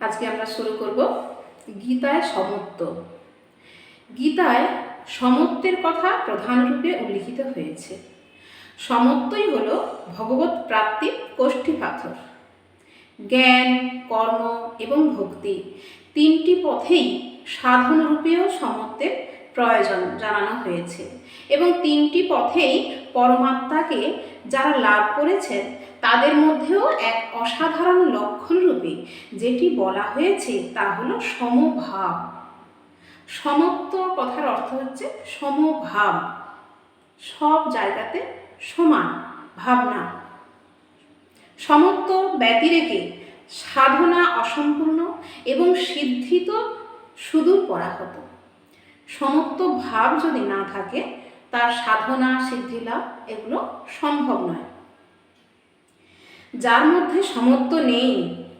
আজকে আমরা শুরু করব গীতায় সমত্ব। গীতায় সমত্বের কথা প্রধানরূপে উল্লিখিত হয়েছে। সমত্বই হল ভগবত প্রাপ্তির কোষ্ঠী পাথর। জ্ঞান, কর্ম এবং ভক্তি তিনটি পথেই সাধন রূপেও সমত্বের প্রয়োজন জানানো হয়েছে। এবং তিনটি পথেই পরমাত্মাকে যারা লাভ করেছেন, তাদের মধ্যেও এক অসাধারণ লক্ষণ রূপে যেটি বলা হয়েছে তা হলো সমভাব। সমত্ব কথার অর্থ হচ্ছে সমভাব। সব জায়গাতে সমান ভাবনা। সমত্ব ব্যতিরেকে সাধনা অসম্পূর্ণ এবং সিদ্ধিত সুদূর সুদূর পরাহত। সমত্ব ভাব যদি না থাকে, তার সাধনা, সিদ্ধি লাভ এগুলো সম্ভব নয়। যার মধ্যে সমত্ব নেই,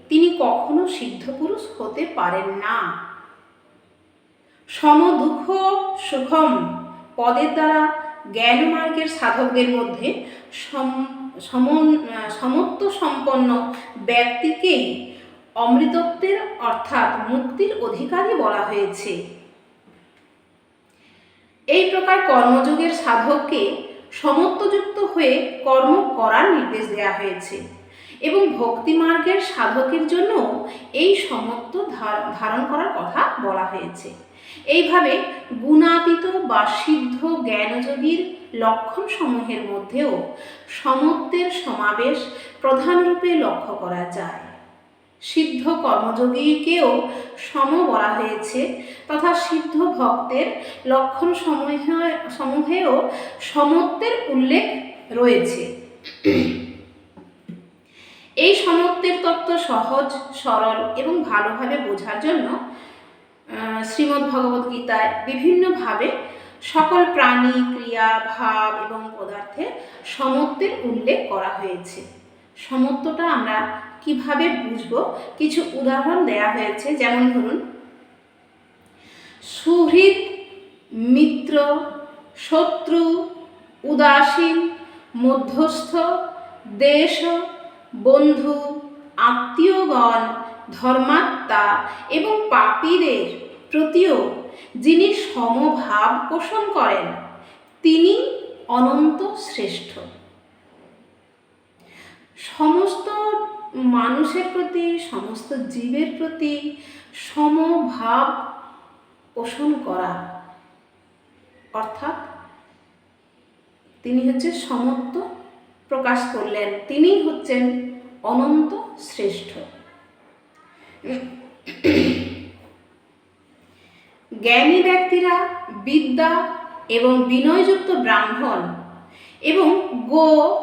তিনি কখনো সিদ্ধ পুরুষ হতে পারেন না। সম দুঃখ সুখম পদের দ্বারা জ্ঞান মার্গের সাধকদের মধ্যে সমত্ব সম্পন্ন ব্যক্তিকেই অমৃতত্বের অর্থাৎ মুক্তির অধিকারী বলা হয়েছে। এই প্রকার কর্মযোগের সাধককে সমত্বযুক্ত হয়ে কর্ম করার নির্দেশ দেওয়া হয়েছে এবং ভক্তি মার্গের সাধকের জন্য এই সমত্ব ধার- ধারণ করার কথা বলা হয়েছে। এইভাবে গুণাতীত বা সিদ্ধ জ্ঞানযোগীর লক্ষণ সমূহের মধ্যেও সমত্বের সমাবেশ প্রধানরূপে লক্ষ্য করা যায়। সিদ্ধ কর্মযোগীকেও সম বলা হয়েছে তথা সিদ্ধ ভক্তের লক্ষণ সমূহ, সমূহেও সমত্বের উল্লেখ রয়েছে। এই সমত্বের তত্ত্ব সহজ, সরল এবং ভালোভাবে বোঝার জন্য শ্রীমদ্ ভগবদ্ গীতায় বিভিন্নভাবে সকল প্রাণী, ক্রিয়া, ভাব এবং পদার্থে সমত্বের উল্লেখ করা হয়েছে। সমত্বটা আমরা কীভাবে বুঝব? কিছু উদাহরণ দেয়া হয়েছে, যেমন ধরুন সুহৃদ মিত্র, শত্রু, উদাসীন, মধ্যস্থ, দেশ, বন্ধু, আত্মীয়গণ, ধর্মাত্মা এবং পাপীদের প্রতিও যিনি সমভাব পোষণ করেন, তিনি অনন্ত শ্রেষ্ঠ। সমস্ত মানুষের প্রতি, সমস্ত জীবের প্রতি সমভাব পোষণ করা। অর্থাৎ তিনি হচ্ছে সমত্ব প্রকাশ করলেন। তিনি হচ্ছেন অনন্ত শ্রেষ্ঠ। জ্ঞানী ব্যক্তিরা বিদ্যা এবং বিনয়যুক্ত ব্রাহ্মণ এবং গো,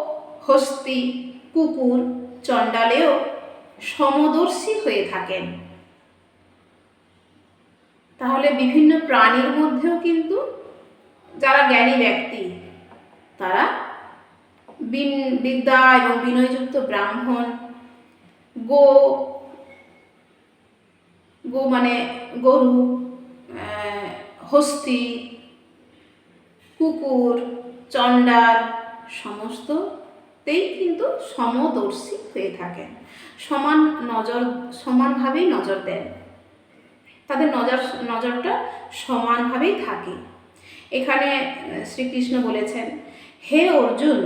হস্তি, কুকুর চণ্ডালেও সমদর্শী হয়ে থাকেন। তাহলে বিভিন্ন প্রাণীর মধ্যেও কিন্তু যারা জ্ঞানী ব্যক্তি, তারা বিদ্যা এবং বিনয়যুক্ত ব্রাহ্মণ, গো গো মানে গরু হস্তি, কুকুর, চণ্ডাল সমস্ততেই কিন্তু সমদর্শী হয়ে থাকেন। সমান নজর, সমানভাবেই নজর দেন। তাদের নজর, নজরটা সমানভাবেই থাকে। এখানে শ্রীকৃষ্ণ বলেছেন, হে অর্জুন,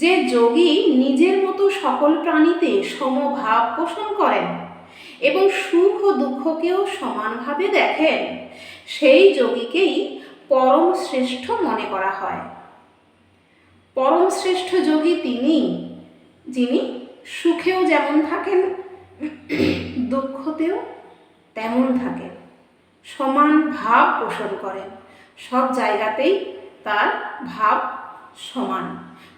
যে যোগী নিজের মতো সকল প্রাণীতে সমভাব পোষণ করেন এবং সুখ ও দুঃখকেও সমানভাবে দেখেন, সেই যোগীকেই পরম শ্রেষ্ঠ মনে করা হয়। পরম শ্রেষ্ঠ যোগী তিনি, যিনি সুখেও যেমন থাকেন, দুঃখতেও তেমন থাকেন। সমান ভাব পোষণ করেন। সব জায়গাতেই তার ভাব সমান।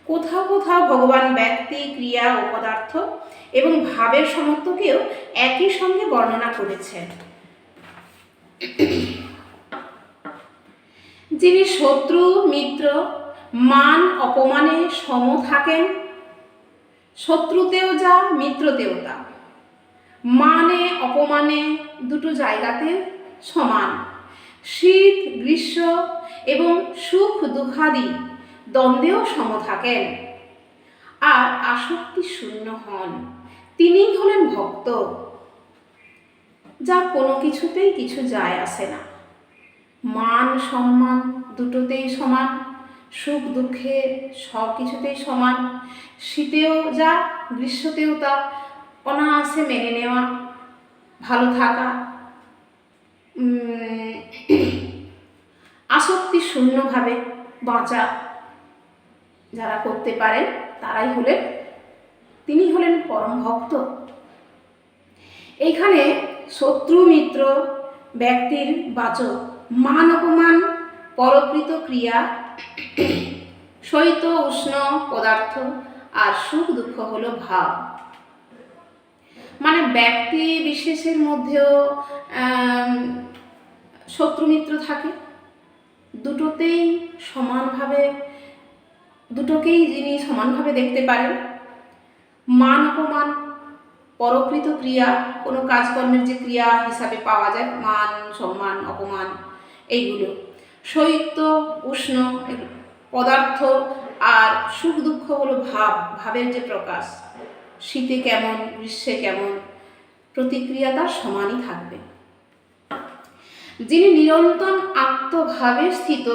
কোথাও কোথাও ভগবান ব্যক্তি, ক্রিয়া ও পদার্থ এবং ভাবের সমত্বকেও একই সঙ্গে বর্ণনা করেছেন। যিনি শত্রু, মিত্র মান অপমানে সম থাকেন, শত্রুতেও যা মিত্রতেও তা মানে অপমানে দুটো জায়গাতে সমান। শীত, গ্রীষ্ম এবং সুখ দুঃখাদি দ্বন্দ্বেও সম থাকেন। আর আসক্তি শূন্য হন, তিনিই হলেন ভক্ত। যা কোনো কিছুতেই কিছু যায় আসে না। মান, সম্মান দুটোতেই সমান। সুখ দুঃখে সব কিছুতেই সমান। শীতেও যা, গ্রীষ্মতেও তা। অনায়াসে মেনে নেওয়া, ভালো থাকা। আসক্তি শূন্যভাবে বাঁচা যারা করতে পারেন, তারাই হলেন, তিনি হলেন পরম ভক্ত। এইখানে শত্রু মিত্র ব্যক্তির বাচক। মান অপমান, পরকৃত ক্রিয়া শৈত উষ্ণ পদার্থ আর সুখ দুঃখ হলো ভাব। মানে ব্যক্তি বিশেষের মধ্যেও শত্রু মিত্র থাকে। দুটোতেই সমানভাবে, দুটোকেই যিনি সমানভাবে দেখতে পারেন, মান অপমান, পরকৃত ক্রিয়া, কোনো কাজকর্মের যে ক্রিয়া হিসাবে পাওয়া যায়, মান, সম্মান, অপমান, এইগুলো। শৈত্য, উষ্ণ পদার্থ আর সুখ দুঃখ হলো ভাব, ভাবের যে প্রকাশ। শীতে কেমন, গ্রীষ্মে কেমন, প্রতিক্রিয়া তার সমানই থাকবে। যিনি নিরন্তর আত্মভাবে স্থিত,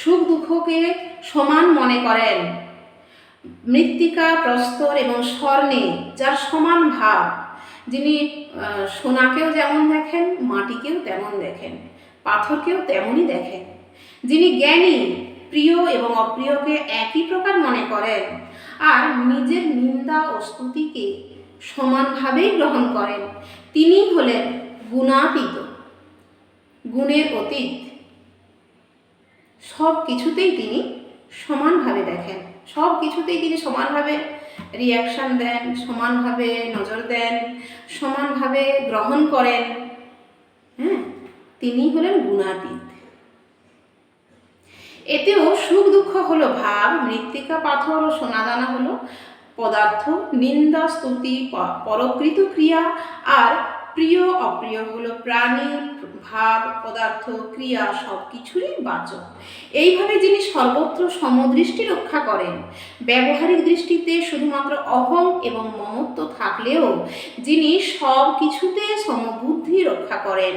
সুখ দুঃখকে সমান মনে করেন। মৃত্তিকা, প্রস্তর এবং স্বর্ণে যার সমান ভাব, যিনি সোনাকেও যেমন দেখেন, মাটিকেও তেমন দেখেন, পাথরকেও তেমনই দেখেন। যিনি জ্ঞানী, প্রিয় এবং অপ্রিয়কে একই প্রকার মনে করেন আর নিজের নিন্দা ও স্তুতিকে সমানভাবেই গ্রহণ করেন তিনি হলেন গুণাতীত, গুণের অতীত। সব কিছুতেই তিনি সমানভাবে দেখেন সব কিছুতেই তিনি সমানভাবে রিয়াকশান দেন, সমানভাবে নজর দেন, সমানভাবে গ্রহণ করেন। হ্যাঁ তিনি হলেন গুণাতীত। এতেও সুখ দুঃখ হলো ভাব, মৃত্তিকা পাথর ও সোনাদানা হলো পদার্থ, নিন্দা, স্তুতি পরকৃত ক্রিয়া আর প্রিয়, অপ্রিয় হলো প্রাণী, ভাব, পদার্থ, ক্রিয়া সব কিছুরই বাচক। এইভাবে যিনি সর্বত্র সমদৃষ্টি রক্ষা করেন, ব্যবহারিক দৃষ্টিতে শুধুমাত্র অহং এবং মমত্ব থাকলেও যিনি সব কিছুতে সমবুদ্ধি রক্ষা করেন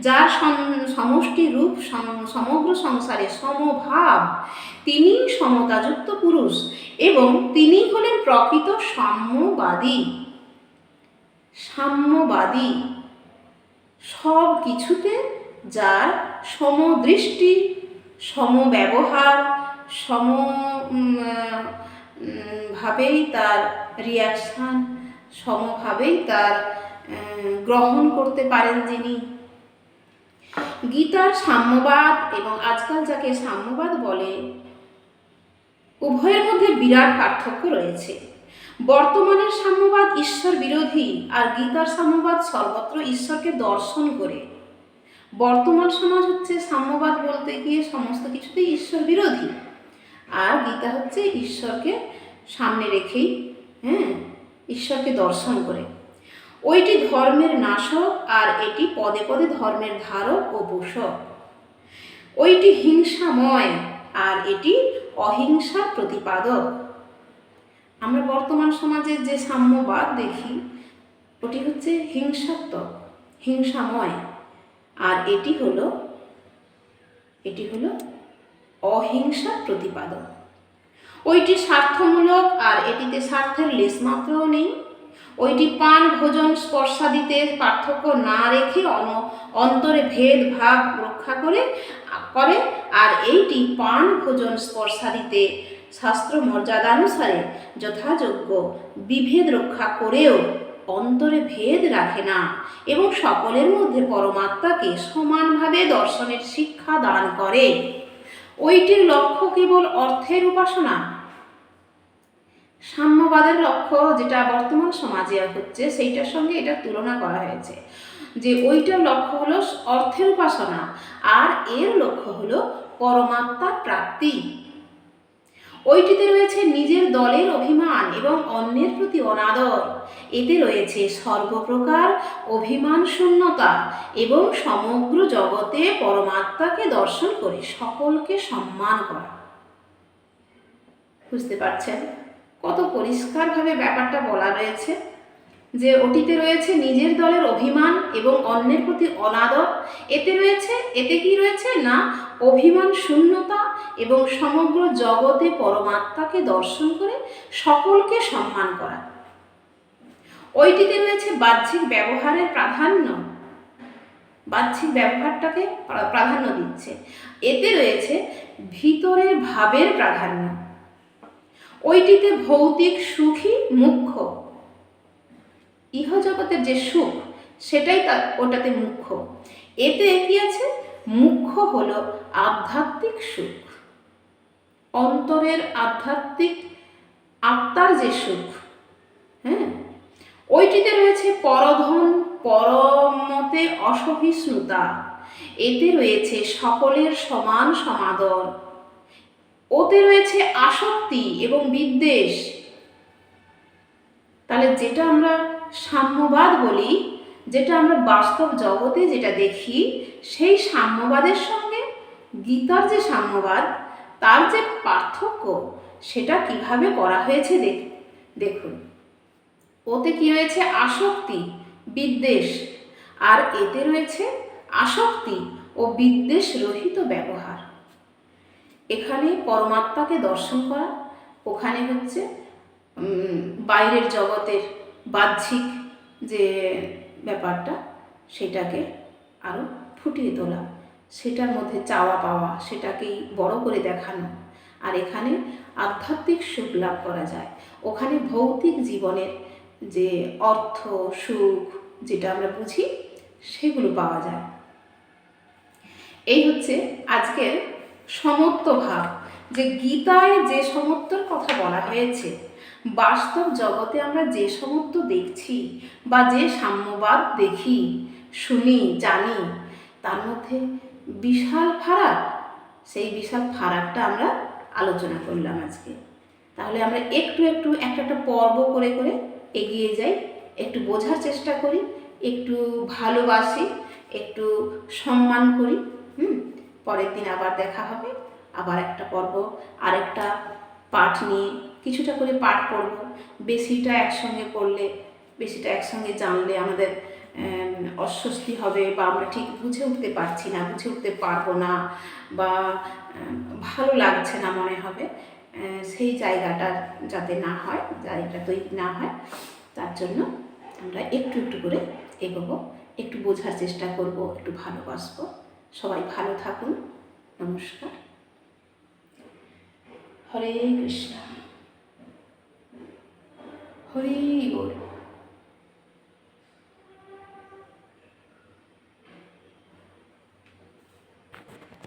যার সম- সমষ্টি রূপ সম- সমগ্র সংসারে সমভাব, তিনি সমতাযুক্ত পুরুষ এবং তিনি হলেন প্রকৃত সাম্যবাদী। সাম্যবাদী। সব কিছুতে যার সমদৃষ্টি, সমব্যবহার, সম ভাবেই তার রিয়াকশান সমভাবেই তার গ্রহণ করতে পারেন যিনি। গীতার সাম্যবাদ এবং আজকাল যাকে সাম্যবাদ বলে, উভয়ের মধ্যে বিরাট পার্থক্য রয়েছে। বর্তমানের সাম্যবাদ ঈশ্বর বিরোধী আর গীতার সাম্যবাদ সর্বত্র ঈশ্বরকে দর্শন করে। বর্তমান সমাজ হচ্ছে সাম্যবাদ বলতে গিয়ে সমস্ত কিছুতেই ঈশ্বর বিরোধী। আর গীতা হচ্ছে ঈশ্বরকে সামনে রেখেই হ্যাঁ ঈশ্বরকে দর্শন করে। ওইটি ধর্মের নাশক আর এটি পদে পদে ধর্মের ধারক ও পোষক। ওইটি হিংসাময় আর এটি অহিংসার প্রতিপাদক। আমরা বর্তমান সমাজের যে সাম্যবাদ দেখি, ওটি হচ্ছে হিংসাত্মক, হিংসাময়। আর এটি হলো এটি হলো অহিংসার প্রতিপাদক। ওইটি স্বার্থমূলক আর এটিতে স্বার্থের লেশমাত্রও নেই। ওইটি পান, ভোজন স্পর্শাদিতে পার্থক্য না রেখে অন, অন্তরে ভেদ, ভাব রক্ষা করে করে। আর এইটি পান, ভোজন স্পর্শাদিতে শাস্ত্র মর্যাদানুসারে যথাযোগ্য বিভেদ রক্ষা করেও অন্তরে ভেদ রাখে না এবং সকলের মধ্যে পরমাত্মাকে সমানভাবে দর্শনের শিক্ষা দান করে। ওইটির লক্ষ্য কেবল অর্থের উপাসনা। সাম্যবাদের লক্ষ্য যেটা বর্তমান সমাজে হচ্ছে, সেইটার সঙ্গে এটা তুলনা করা হয়েছে যে ওইটার লক্ষ্য হলো অর্থের উপাসনা আর এর লক্ষ্য হলো পরমাত্মার প্রাপ্তি। ওইটিতে রয়েছে নিজের দলের অভিমান এবং অন্যের প্রতি অনাদর। এতে রয়েছে সর্বপ্রকার অভিমান শূন্যতা এবং সমগ্র জগতে পরমাত্মাকে দর্শন করে সকলকে সম্মান করা। বুঝতে পারছেন? কত পরিষ্কারভাবে ব্যাপারটা বলা রয়েছে। যে ওটিতে রয়েছে নিজের দলের অভিমান এবং অন্যের প্রতি অনাদর, এতে রয়েছে, এতে কি রয়েছে? না, অভিমান শূন্যতা এবং সমগ্র জগতে পরমাত্মাকে দর্শন করে সকলকে সম্মান করা। ওইটিতে রয়েছে বাহ্যিক ব্যবহারের প্রাধান্য। বাহ্যিক ব্যবহারটাকে প্রাধান্য দিচ্ছে। এতে রয়েছে ভিতরের ভাবের প্রাধান্য। ওইটিতে ভৌতিক সুখী মুখ্য। ইহজগতের যে সুখ, সেটাই তার ওটাতে মুখ্য। এতে কি আছে? মুখ্য হলো আধ্যাত্মিক সুখ। অন্তরের আধ্যাত্মিক আত্মার যে সুখ হ্যাঁ? ওইটিতে রয়েছে পরধন পরমতে অসহিষ্ণুতা। এতে রয়েছে সকলের সমান সমাদর। ওতে রয়েছে আসক্তি এবং বিদ্বেষ। তাহলে যেটা আমরা সাম্যবাদ বলি, যেটা আমরা বাস্তব জগতে যেটা দেখি, সেই সাম্যবাদের সঙ্গে গীতার যে সাম্যবাদ, তার যে পার্থক্য, সেটা কীভাবে করা হয়েছে দেখ দেখুন। ওতে কি রয়েছে? আসক্তি, বিদ্বেষ, আর এতে রয়েছে আসক্তি ও বিদ্বেষ রহিত ব্যবহার। এখানে পরমাত্মাকে দর্শন করা, ওখানে হচ্ছে বাইরের জগতের বাহ্যিক যে ব্যাপারটা, সেটাকে আরও ফুটিয়ে তোলা। সেটার মধ্যে চাওয়া পাওয়া, সেটাকেই বড় করে দেখানো। আর এখানে আধ্যাত্মিক সুখ লাভ করা যায়। ওখানে ভৌতিক জীবনের যে অর্থ, সুখ যেটা আমরা বুঝি, সেগুলো পাওয়া যায়। এই হচ্ছে আজকের সমত্ব ভাব। যে গীতায় যে সমত্বর কথা বলা হয়েছে বাস্তব জগতে আমরা যে সমস্ত দেখছি বা যে সাম্যবাদ দেখি, শুনি, জানি, তার মধ্যে বিশাল ফারাক, সেই বিশাল ফারাকটা আমরা আলোচনা করলাম আজকে। তাহলে আমরা একটু একটু একটা একটা পর্ব করে করে এগিয়ে যাই, একটু বোঝার চেষ্টা করি, একটু ভালোবাসি, একটু সম্মান করি, হুম? পরের দিন আবার দেখা হবে, আবার একটা পর্ব, আরেকটা পাঠ নিয়ে কিছুটা করে পাঠ পড়ব। বেশিটা একসঙ্গে পড়লে, বেশিটা একসঙ্গে জানলে আমাদের অস্বস্তি হবে বা আমরা ঠিক বুঝে উঠতে পারছি না, বুঝে উঠতে পারব না বা ভালো লাগছে না মনে হবে। সেই জায়গাটা যাতে না হয়, জায়গাটা তৈরি না হয়, তার জন্য আমরা একটু একটু করে এগোবো, একটু বোঝার চেষ্টা করব, একটু ভালোবাসবো। সবাই ভালো থাকুন। নমস্কার। হরে কৃষ্ণ। হরি বল